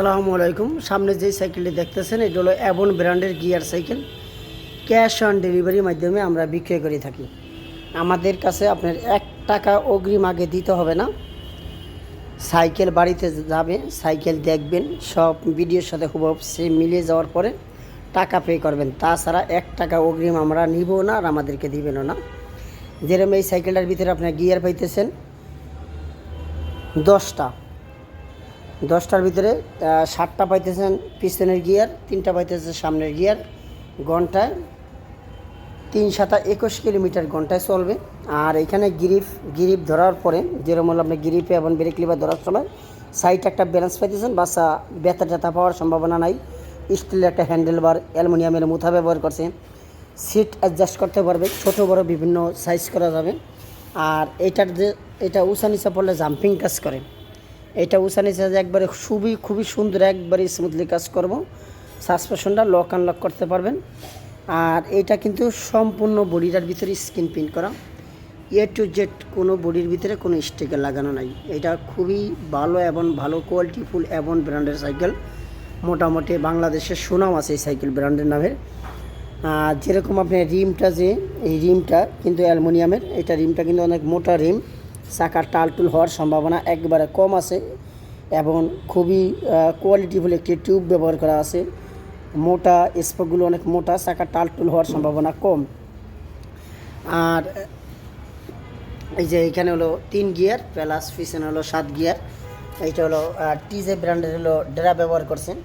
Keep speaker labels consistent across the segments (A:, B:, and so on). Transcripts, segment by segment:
A: আসসালামু আলাইকুম। সামনে যে সাইকেলটি দেখতেছেন, এটা হলো অ্যাবন ব্র্যান্ডের গিয়ার সাইকেল। ক্যাশ অন ডেলিভারির মাধ্যমে আমরা বিক্রয় করে থাকি। আমাদের কাছে আপনার এক টাকা অগ্রিম আগে দিতে হবে না। সাইকেল বাড়িতে যাবে, সাইকেল দেখবেন, সব ভিডিওর সাথে খুব সে মিলিয়ে যাওয়ার পরে টাকা পে করবেন। তাছাড়া এক টাকা অগ্রিম আমরা নিব না আর আমাদেরকে দিবেনও না। যেরকম এই সাইকেলটার ভিতরে আপনার গিয়ার পাইতেছেন, দশটা। দশটার ভিতরে সাতটা পাইতেছেন পিছনের গিয়ার, তিনটা পাইতেছে সামনের গিয়ার ঘন্টায়। তিন সাতা একুশ কিলোমিটার ঘন্টায় চলবে। আর এখানে গিরিপ গিরিপ ধরার পরে যেরকম হলো আপনি গিরিপে এবং ব্রেক লিভার ধরার সময় সাইড একটা ব্যালেন্স পাইতেছেন বাচ্চা ব্যথা ট্যাথা পাওয়ার সম্ভাবনা নাই। স্টিলের একটা হ্যান্ডেল বার অ্যালুমিনিয়ামের মুথা ব্যবহার করছে। সিট অ্যাডজাস্ট করতে পারবে, ছোটো, বড় বিভিন্ন সাইজ করা যাবে। আর এটার যে, এটা উঁচা নিচা পড়লে জাম্পিং কাজ করে। এটা নিচা যে একবারে খুবই খুবই সুন্দর একবারে স্মুথলি কাজ করব। সাসপেশনটা লক আনলক করতে পারবেন। আর এটা কিন্তু সম্পূর্ণ বডিটার ভিতরে স্কিন প্রিন্ট করা। এ টু জেড কোনো বডির ভিতরে কোনো স্টিকার লাগানো নাই। এটা খুবই ভালো এবং ভালো কোয়ালিটিফুল এবং ব্র্যান্ডের সাইকেল মোটামুটি বাংলাদেশের সুনাম আছে এই সাইকেল ব্র্যান্ডের নামের। আর যেরকম আপনার রিমটা যে, এই রিমটা কিন্তু অ্যালুমিনিয়ামের। এটা রিমটা কিন্তু অনেক মোটা রিম। চাকার টালটুল হওয়ার সম্ভাবনা একবারে কম আছে এবং খুবই কোয়ালিটিফুল একটি টিউব ব্যবহার করা আছে। মোটা স্পোকগুলো অনেক মোটা চাকার টালটুল হওয়ার সম্ভাবনা কম। আর, এই যে এখানে হলো তিন গিয়ার প্লাস পিছনে হলো সাত গিয়ার এইটা হলো টিজে ব্র্যান্ডের হলো ডেরা ব্যবহার করছেন।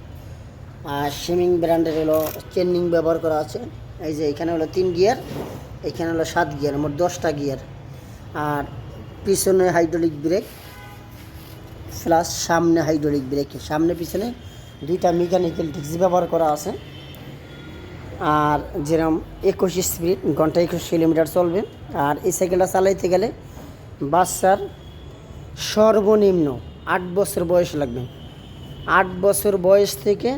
A: আর সিমিং ব্র্যান্ডের হলো চেনিং ব্যবহার করা আছে। এই যে এখানে হলো তিন গিয়ার এখানে হলো সাত গিয়ার মোট দশটা গিয়ার আর পিছনে হাইড্রোলিক ব্রেক প্লাস সামনে হাইড্রোলিক ব্রেক সামনে পিছনে দুইটা মেকানিক্যাল ডিস্ক ব্যবহার করা আছে। আর যেরকম একুশ স্পিড ঘণ্টা একুশ কিলোমিটার চলবে। আর এই সাইকেলটা চালাইতে গেলে বাচ্চার সর্বনিম্ন আট বছর বয়স লাগবে। আট বছর বয়স থেকে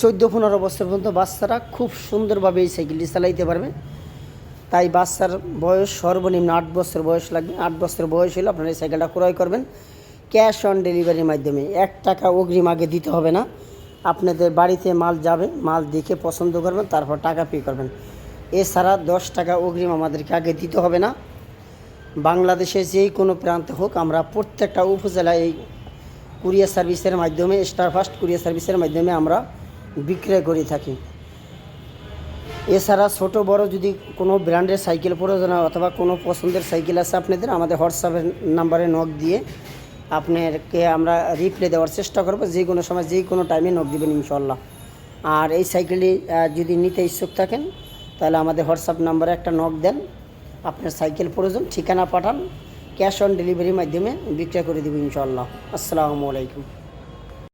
A: চোদ্দ পনেরো বছর পর্যন্ত বাচ্চারা খুব সুন্দরভাবে এই সাইকেলটি চালাইতে পারবে। তাই বাচ্চার বয়স সর্বনিম্ন আট বছর বয়স লাগবে। আট বছর বয়স হলে আপনারা এই সাইকেলটা ক্রয় করবেন। ক্যাশ অন ডেলিভারির মাধ্যমে। এক টাকা অগ্রিম আগে দিতে হবে না। আপনাদের বাড়িতে মাল যাবে, মাল দেখে পছন্দ করবেন, তারপর টাকা পে করবেন। এছাড়া দশ টাকা অগ্রিম আমাদেরকে আগে দিতে হবে না। বাংলাদেশে যেই কোনো প্রান্তে হোক, আমরা প্রত্যেকটা উপজেলায় এই কুরিয়ার সার্ভিসের মাধ্যমে, স্টার ফার্স্ট কুরিয়ার সার্ভিসের মাধ্যমে আমরা বিক্রয় করে থাকি। এছাড়া ছোট, বড় যদি কোনো ব্র্যান্ডের সাইকেল প্রয়োজন হয় অথবা কোনো পছন্দের সাইকেল আছে আপনাদের, আমাদের হোয়াটসঅ্যাপের নাম্বারে নক দিয়ে আপনারকে আমরা রিপ্লে দেওয়ার চেষ্টা করব। যে কোনো সময়, যে কোনো টাইমে নক দিবেন ইনশাল্লাহ আর এই সাইকেলটি যদি নিতে ইচ্ছুক থাকেন, তাহলে আমাদের হোয়াটসঅ্যাপ নাম্বারে একটা নক দেন। আপনার সাইকেল প্রয়োজন, ঠিকানা পাঠান ক্যাশ অন ডেলিভারির মাধ্যমে বিক্রয় করে দেবো ইনশাল্লাহ আসসালামু আলাইকুম।